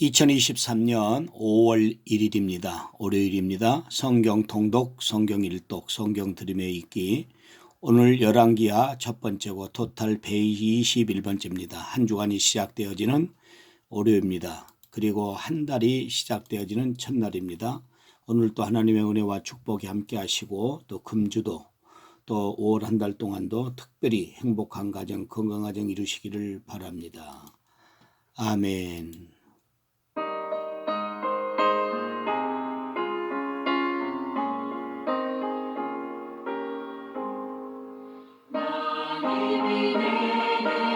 2023년 5월 1일입니다. 월요일입니다. 성경 통독, 성경 일독, 성경 들음에 읽기. 오늘 열왕기하 첫 번째고 토탈 121번째입니다. 한 주간이 시작되어지는 월요일입니다. 그리고 한 달이 시작되어지는 첫날입니다. 오늘 또 하나님의 은혜와 축복이 함께 하시고 또 금주도 또 5월 한 달 동안도 특별히 행복한 가정, 건강한 가정 이루시기를 바랍니다. 아멘. 하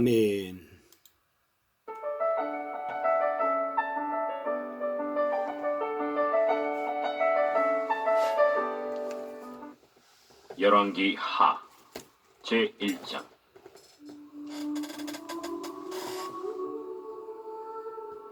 아멘. 열왕기 하 제1장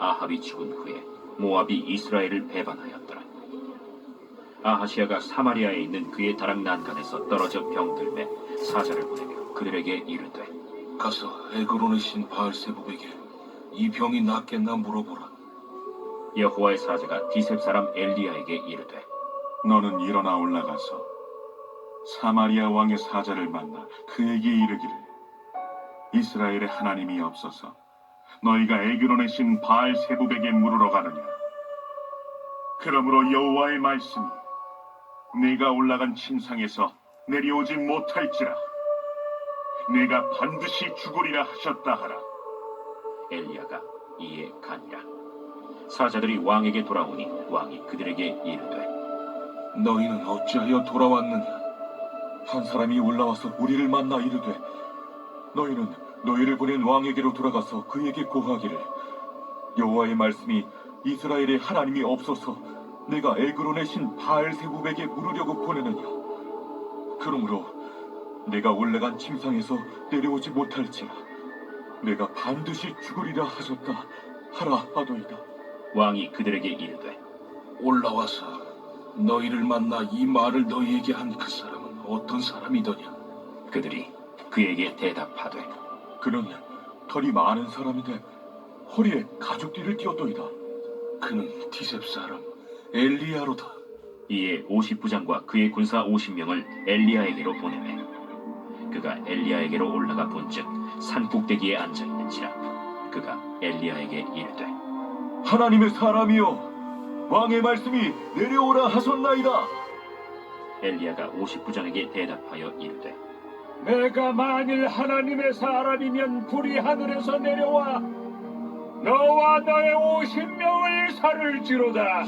아합이 죽은 후에 모압이 이스라엘을 배반하였더라 아하시아가 사마리아에 있는 그의 다락 난간에서 떨어져 병들매 사자를 보내며 그들에게 이르되 가서 에그론의 신 바알세부에게 이 병이 낫겠나 물어보라. 여호와의 사자가 디셉 사람 엘리야에게 이르되 너는 일어나 올라가서 사마리아 왕의 사자를 만나 그에게 이르기를. 이스라엘의 하나님이 없어서 너희가 에그론의 신 바알 세부백에 물으러 가느냐? 그러므로 여호와의 말씀이 네가 올라간 침상에서 내려오지 못할지라 내가 반드시 죽으리라 하셨다 하라 엘리야가 이에 가니라 사자들이 왕에게 돌아오니 왕이 그들에게 이르되 너희는 어찌하여 돌아왔느냐? 한 사람이 올라와서 우리를 만나 이르되 너희는 너희를 보낸 왕에게로 돌아가서 그에게 고하기를 여호와의 말씀이 이스라엘의 하나님이 없어서 내가 에그론의 신 바알 세부백에 물으려고 보내느냐? 그러므로 내가 올라간 침상에서 내려오지 못할지라 내가 반드시 죽으리라 하셨다 하라 하도이다. 왕이 그들에게 이르되 올라와서 너희를 만나 이 말을 너희에게 한 그 사람은 어떤 사람이더냐? 그들이 그에게 대답하되 그는 털이 많은 사람인데 허리에 가죽띠를 띄었더이다. 그는 디셉 사람 엘리야로다. 이에 50부장과 그의 군사 50명을 엘리야에게로 보내매 그가 엘리야에게로 올라가 본즉 산 꼭대기에 앉아 있는지라 그가 엘리야에게 이르되 하나님의 사람이여 왕의 말씀이 내려오라 하셨나이다. 엘리야가 오십 부장에게 대답하여 이르되 내가 만일 하나님의 사람이면 불이 하늘에서 내려와 너와 너의 오십 명을 살을지로다.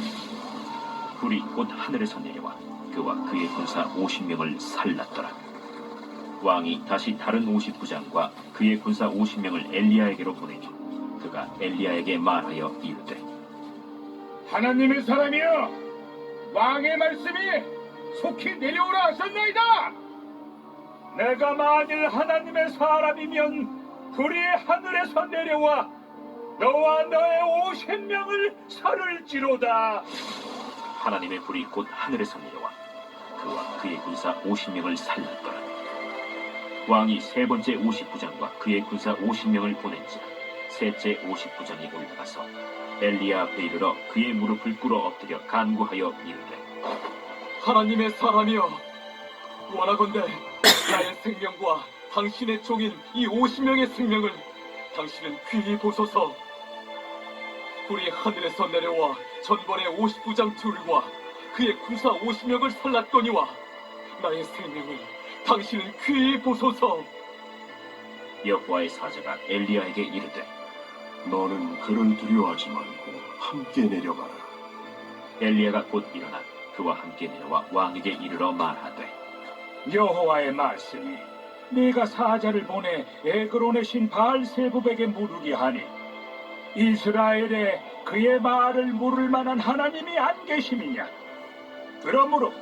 불이 곧 하늘에서 내려와 그와 그의 군사 오십 명을 살랐더라. 왕이 다시 다른 오십 부장과 그의 군사 오십 명을 엘리야에게로 보내니 그가 엘리야에게 말하여 이르되 하나님의 사람이여, 왕의 말씀이 속히 내려오라 하셨나이다. 내가 만일 하나님의 사람이면 불이 하늘에서 내려와 너와 너의 오십 명을 살을지로다. 하나님의 불이 곧 하늘에서 내려와 그와 그의 군사 오십 명을 살랐더라. 왕이 세 번째 오십 부장과 그의 군사 오십 명을 보낸지라. 셋째 오십 부장이 올라가서 엘리야 앞에 이르러 그의 무릎을 꿇어 엎드려 간구하여 이르되 하나님의 사람이여 원하건대 나의 생명과 당신의 종인 이 50명의 생명을 당신은 귀히 보소서. 불이 하늘에서 내려와 전번의 50부장 둘과 그의 구사 50명을 살랐거니와 나의 생명을 당신은 귀히 보소서 여호와의 사자가 엘리야에게 이르되 너는 그를 두려워하지 말고 함께 내려가라. 엘리야가 곧 일어나 그와 함께 내려와 왕에게 이르러 말하되 여호와의 말씀이 네가 사자를 보내 에그론의 신 바알세부백에 물으리 하니 이스라엘에 그의 말을 물을 만한 하나님이 안 계심이냐 그러므로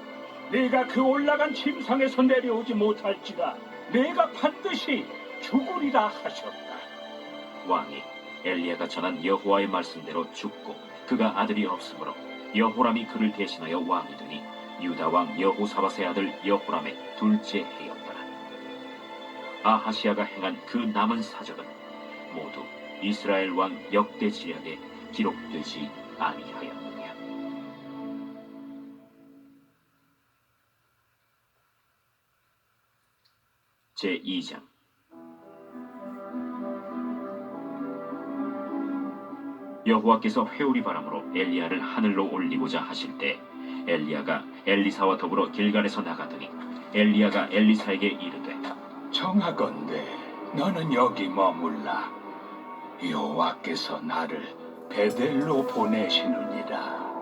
네가 그 올라간 침상에서 내려오지 못할지라 네가 반드시 죽으리라 하셨다 왕이 엘리야가 전한 여호와의 말씀대로 죽고 그가 아들이 없으므로 여호람이 그를 대신하여 왕이 되니 유다 왕 여호사밧의 아들 여호람의 둘째 해였더라. 아하시아가 행한 그 남은 사적은 모두 이스라엘 왕 역대 지략에 기록되지 아니하였느 제 2장. 여호와께서 회오리 바람으로 엘리야를 하늘로 올리고자 하실 때 엘리야가 엘리사와 더불어 길갈에서 나가더니 엘리야가 엘리사에게 이르되 정하건대 너는 여기 머물라. 여호와께서 나를 베델로 보내시느니라.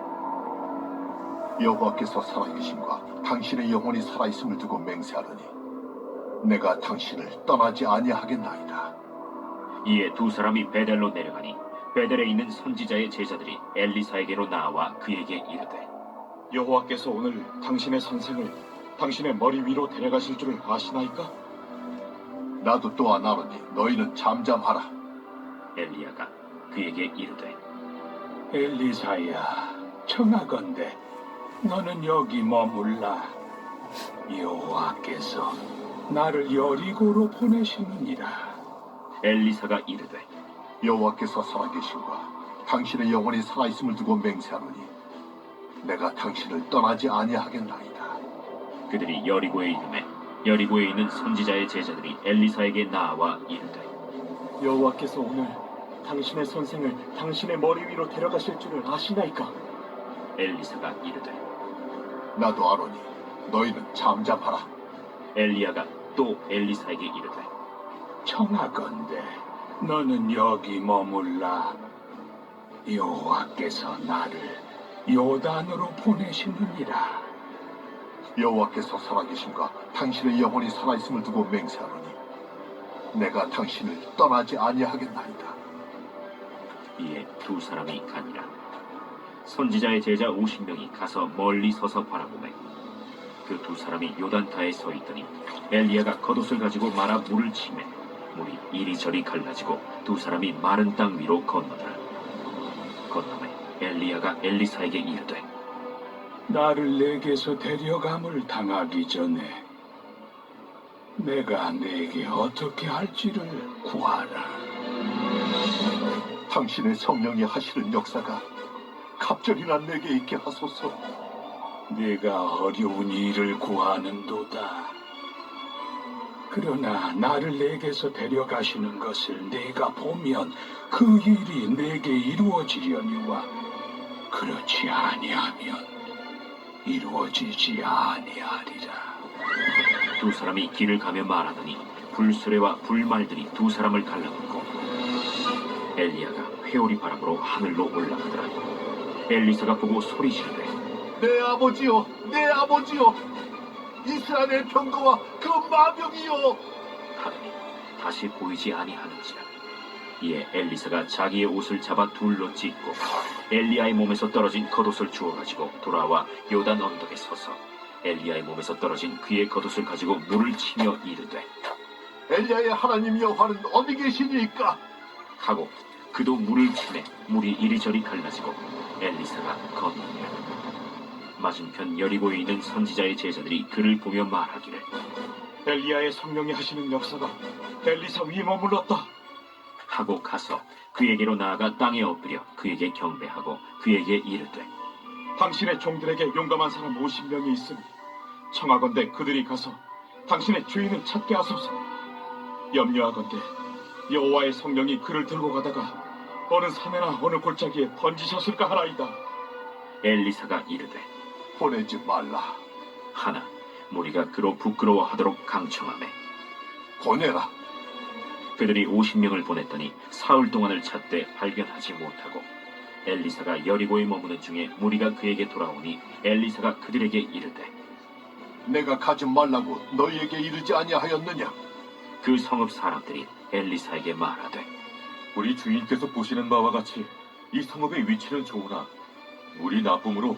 여호와께서 살아계심과 당신의 영혼이 살아있음을 두고 맹세하노니 내가 당신을 떠나지 아니하겠나이다. 이에 두 사람이 베델로 내려가니 베델에 있는 선지자의 제자들이 엘리사에게로 나와 그에게 이르되 여호와께서 오늘 당신의 선생을 당신의 머리 위로 데려가실 줄을 아시나이까? 나도 또한 아노니 너희는 잠잠하라. 엘리야가 그에게 이르되 엘리사야 청하건대 너는 여기 머물라 여호와께서 나를 여리고로 보내시느니라 엘리사가 이르되 여호와께서 살아계심과 당신의 영혼이 살아있음을 두고 맹세하노니 내가 당신을 떠나지 아니하겠나이다. 그들이 여리고에 이름에 여리고에 있는 선지자의 제자들이 엘리사에게 나와 이르되 여호와께서 오늘 당신의 선생을 당신의 머리 위로 데려가실 줄을 아시나이까? 엘리사가 이르되 나도 아노니 너희는 잠잠하라. 엘리야가 또 엘리사에게 이르되 청하건대 너는 여기 머물라 여호와께서 나를 요단으로 보내시느니라 여호와께서 살아계심과 당신의 영혼이 살아있음을 두고 맹세하노니 내가 당신을 떠나지 아니하겠나이다. 이에 두 사람이 가니라 선지자의 제자 50명이 가서 멀리 서서 바라보매 그 두 사람이 요단타에 서 있더니 엘리야가 겉옷을 가지고 말아 물을 치매 물이 이리저리 갈라지고 두 사람이 마른 땅 위로 건너더라 건너매 엘리야가 엘리사에게 이르되 나를 내게서 데려감을 당하기 전에 내가 내게 어떻게 할지를 구하라. 당신의 성령이 하시는 역사가 갑절이나 내게 있게 하소서. 네가 어려운 일을 구하는도다. 그러나 나를 내게서 데려가시는 것을 내가 보면 그 일이 내게 이루어지려니와 그렇지 아니하면 이루어지지 아니하리라. 두 사람이 길을 가며 말하더니 불수레와 불말들이 두 사람을 갈라놓고 엘리야가 회오리 바람으로 하늘로 올라가더라 엘리사가 보고 소리 지르되 내 아버지여, 내 아버지여, 이스라엘의 병거와 그 마병이여. 하더니 다시 보이지 아니하는지라 이에 엘리사가 자기의 옷을 잡아 둘로 찢고 엘리야의 몸에서 떨어진 겉옷을 주워 가지고 돌아와 요단 언덕에 서서 엘리야의 몸에서 떨어진 그의 겉옷을 가지고 물을 치며 이르되 엘리야의 하나님 여호와는 어디 계시니까? 하고 그도 물을 치매 물이 이리저리 갈라지고 엘리사가 건너니라 맞은편 여리고에 있는 선지자의 제자들이 그를 보며 말하기를 엘리야의 성령이 하시는 역사가 엘리사 위에 머물렀다. 하고 가서 그에게로 나아가 땅에 엎드려 그에게 경배하고 그에게 이르되 당신의 종들에게 용감한 사람 50명이 있으니 청하건대 그들이 가서 당신의 주인을 찾게 하소서. 염려하건대 여호와의 성령이 그를 들고 가다가 어느 산에나 어느 골짜기에 던지셨을까 하나이다. 엘리사가 이르되 보내지 말라. 하나 무리가 그로 부끄러워하도록 강청하매 보내라. 그들이 50명을 보냈더니 사흘 동안을 찾되 발견하지 못하고 엘리사가 여리고에 머무는 중에 무리가 그에게 돌아오니 엘리사가 그들에게 이르되 내가 가지 말라고 너희에게 이르지 아니하였느냐? 그 성읍 사람들이 엘리사에게 말하되 우리 주인께서 보시는 바와 같이 이 성읍의 위치는 좋으나 물이 나쁨으로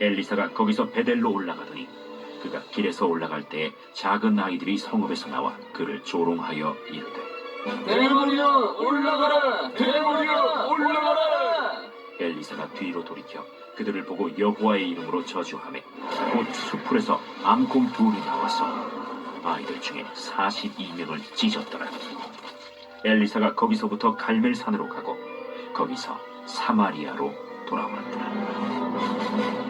엘리사가 거기서 베델로 올라가더니 그가 길에서 올라갈 때에 작은 아이들이 성읍에서 나와 그를 조롱하여 이르되 대머리여 올라가라 대머리여 올라가라 엘리사가 뒤로 돌이켜 그들을 보고 여호와의 이름으로 저주하매 곧 수풀에서 암곰 둘이 나와서 아이들 중에 42명을 찢었더라. 엘리사가 거기서부터 갈멜산으로 가고 거기서 사마리아로 돌아왔더라.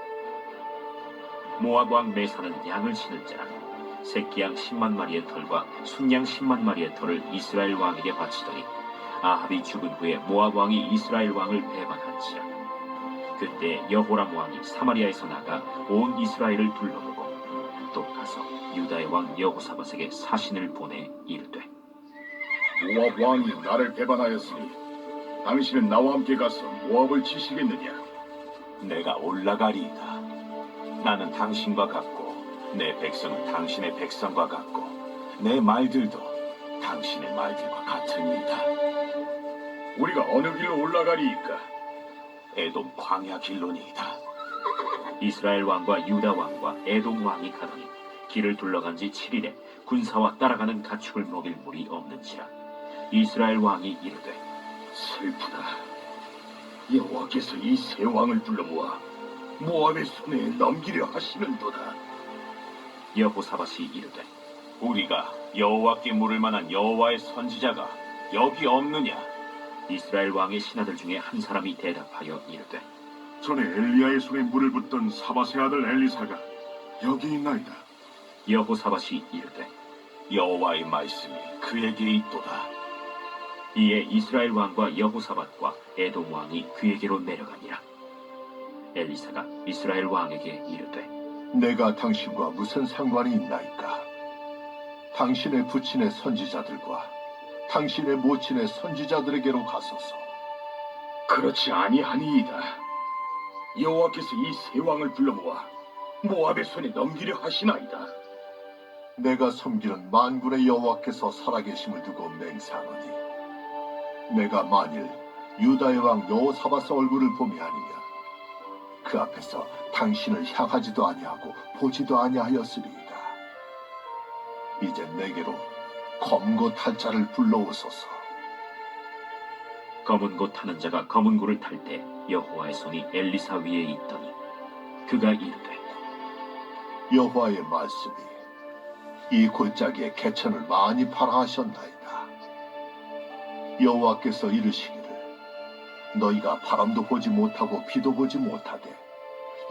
모압 왕 메사는 양을 치는 자라 새끼양 10만 마리의 털과 순양 10만 마리의 털을 이스라엘 왕에게 바치더니 아합이 죽은 후에 모압 왕이 이스라엘 왕을 배반한지라 그때 여호람 왕이 사마리아에서 나가 온 이스라엘을 둘러보고 또 가서 유다의 왕 여호사밧에게 사신을 보내 이르되 모압 왕이 나를 배반하였으니 당신은 나와 함께 가서 모압을 치시겠느냐? 내가 올라가리이다. 나는 당신과 같고 내 백성은 당신의 백성과 같고 내 말들도 당신의 말들과 같으니이다. 우리가 어느 길로 올라가리이까? 에돔 광야 길로니이다. 이스라엘 왕과 유다 왕과 에돔 왕이 가더니 길을 둘러간 지 7일에 군사와 따라가는 가축을 먹일 물이 없는지라 이스라엘 왕이 이르되 슬프다. 여호와께서 이 세 왕을 불러 모아 모압의 손에 넘기려 하시는도다. 여호사밧이 이르되 우리가 여호와께 물을 만한 여호와의 선지자가 여기 없느냐? 이스라엘 왕의 신하들 중에 한 사람이 대답하여 이르되 전에 엘리야의 손에 물을 붓던 사바세 아들 엘리사가 여기 있나이다. 여호사밧이 이르되 여호와의 말씀이 그에게 있도다. 이에 이스라엘 왕과 여호사밧과 에돔 왕이 그에게로 내려가니라 엘리사가 이스라엘 왕에게 이르되 내가 당신과 무슨 상관이 있나이까? 당신의 부친의 선지자들과 당신의 모친의 선지자들에게로 가소서. 그렇지 아니하니이다. 여호와께서 이 세 왕을 불러 모아 모압의 손에 넘기려 하시나이다. 내가 섬기는 만군의 여호와께서 살아계심을 두고 맹세하노니 내가 만일 유다의 왕 여호사밧의 얼굴을 봄이 아니면 그 앞에서 당신을 향하지도 아니하고 보지도 아니하였으리이다. 이제 내게로 검고 탈 자를 불러오소서. 검은 고 타는 자가 검은 고를 탈 때 여호와의 손이 엘리사 위에 있더니 그가 이르되 여호와의 말씀이 이 골짜기에 개천을 많이 팔아 하셨나이다. 여호와께서 이르시기를 너희가 바람도 보지 못하고 비도 보지 못하되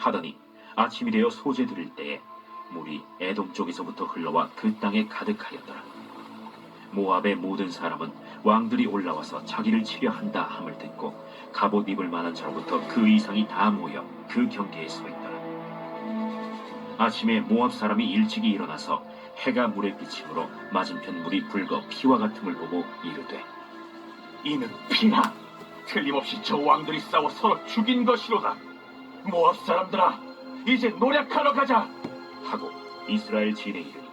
하더니 아침이 되어 소재 들을 때에 물이 에돔 쪽에서부터 흘러와 그 땅에 가득하였더라. 모압의 모든 사람은 왕들이 올라와서 자기를 치려 한다 함을 듣고 갑옷 입을 만한 자로부터 그 이상이 다 모여 그 경계에 서 있더라. 아침에 모압 사람이 일찍이 일어나서 해가 물에 비침으로 맞은편 물이 붉어 피와 같음을 보고 이르되 이는 피나 틀림없이 저 왕들이 싸워 서로 죽인 것이로다. 모압 사람들아, 이제 노력하러 가자. 하고 이스라엘 진에 이르니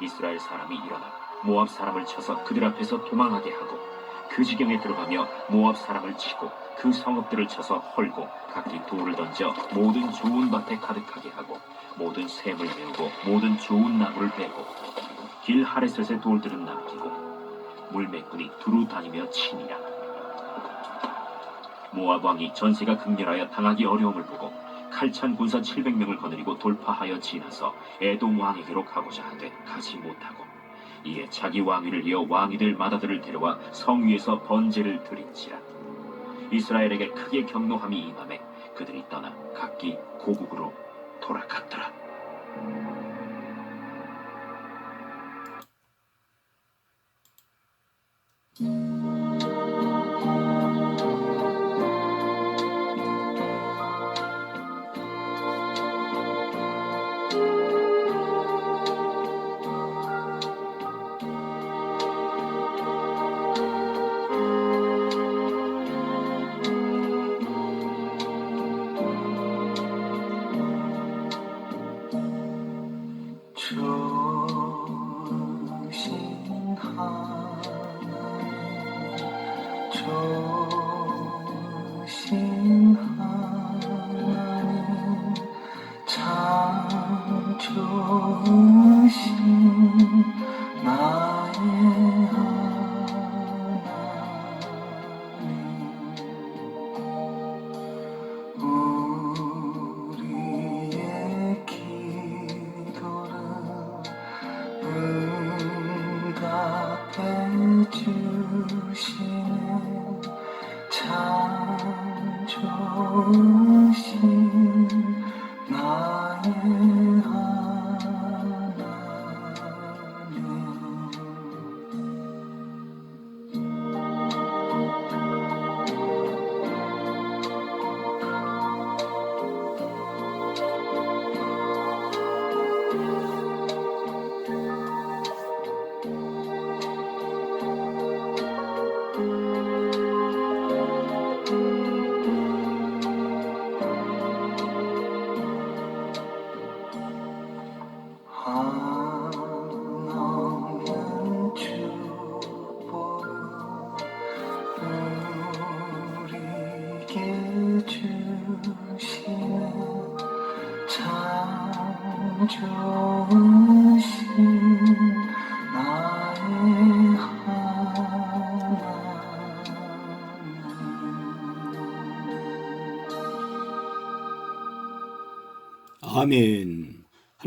이스라엘 사람이 일어나 모압 사람을 쳐서 그들 앞에서 도망하게 하고 그 지경에 들어가며 모압 사람을 치고 그 성읍들을 쳐서 헐고 각기 돌을 던져 모든 좋은 밭에 가득하게 하고 모든 샘을 메우고 모든 좋은 나무를 베고 길 하레셋의 돌들은 남기고 물매꾼이 두루 다니며 치니라 모압 왕이 전세가 극렬하여 당하기 어려움을 보고 칼찬 군사 700명을 거느리고 돌파하여 지나서 에돔 왕에게로 가고자 하되 가지 못하고 이에 자기 왕위를 이어 왕이들 마다들을 데려와 성 위에서 번제를 드린지라. 이스라엘에게 크게 경노함이 임함에 그들이 떠나 각기 고국으로 돌아갔더라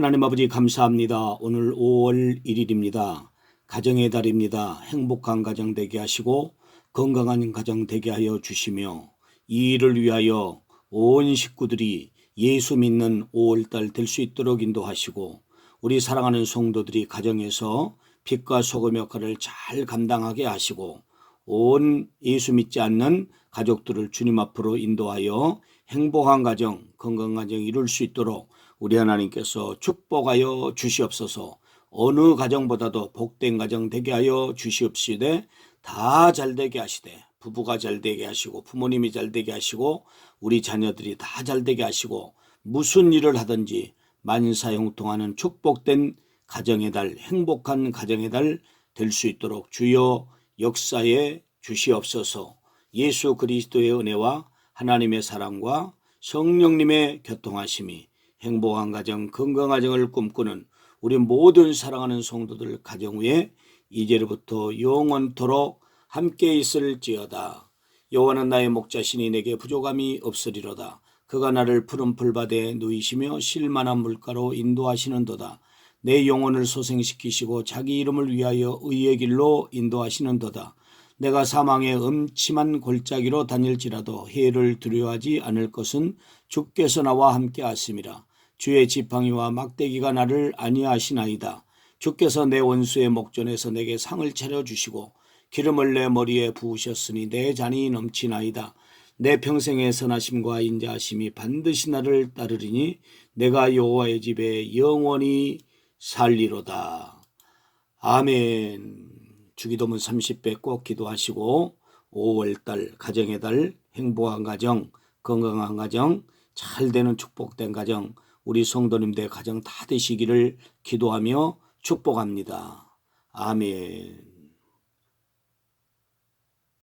하나님 아버지 감사합니다. 오늘 5월 1일입니다. 가정의 달입니다. 행복한 가정 되게 하시고 건강한 가정 되게 하여 주시며 이 일을 위하여 온 식구들이 예수 믿는 5월달 될 수 있도록 인도하시고 우리 사랑하는 성도들이 가정에서 빛과 소금 역할을 잘 감당하게 하시고 온 예수 믿지 않는 가족들을 주님 앞으로 인도하여 행복한 가정, 건강한 가정 이룰 수 있도록 우리 하나님께서 축복하여 주시옵소서. 어느 가정보다도 복된 가정 되게 하여 주시옵시되 다 잘되게 하시되 부부가 잘되게 하시고 부모님이 잘되게 하시고 우리 자녀들이 다 잘되게 하시고 무슨 일을 하든지 만사형통하는 축복된 가정의 달 행복한 가정의 달 될 수 있도록 주여 역사에 주시옵소서. 예수 그리스도의 은혜와 하나님의 사랑과 성령님의 교통하심이 행복한 가정 건강한 가정을 꿈꾸는 우리 모든 사랑하는 성도들 가정 위에 이제로부터 영원토록 함께 있을지어다. 여호와는 나의 목자시니 내게 부족함이 없으리로다. 그가 나를 푸른 풀밭에 누이시며 실만한 물가로 인도하시는도다. 내 영혼을 소생시키시고 자기 이름을 위하여 의의 길로 인도하시는도다. 내가 사망의 음침한 골짜기로 다닐지라도 해를 두려워하지 않을 것은 주께서 나와 함께 하심이라. 주의 지팡이와 막대기가 나를 안위하시나이다. 주께서 내 원수의 목전에서 내게 상을 차려 주시고 기름을 내 머리에 부으셨으니 내 잔이 넘치나이다. 내 평생의 선하심과 인자하심이 반드시 나를 따르리니 내가 여호와의 집에 영원히 살리로다. 아멘. 주기도문 30배 꼭 기도하시고 5월달 가정의 달 행복한 가정 건강한 가정 잘 되는 축복된 가정 우리 성도님들 가정 다 되시기를 기도하며 축복합니다. 아멘.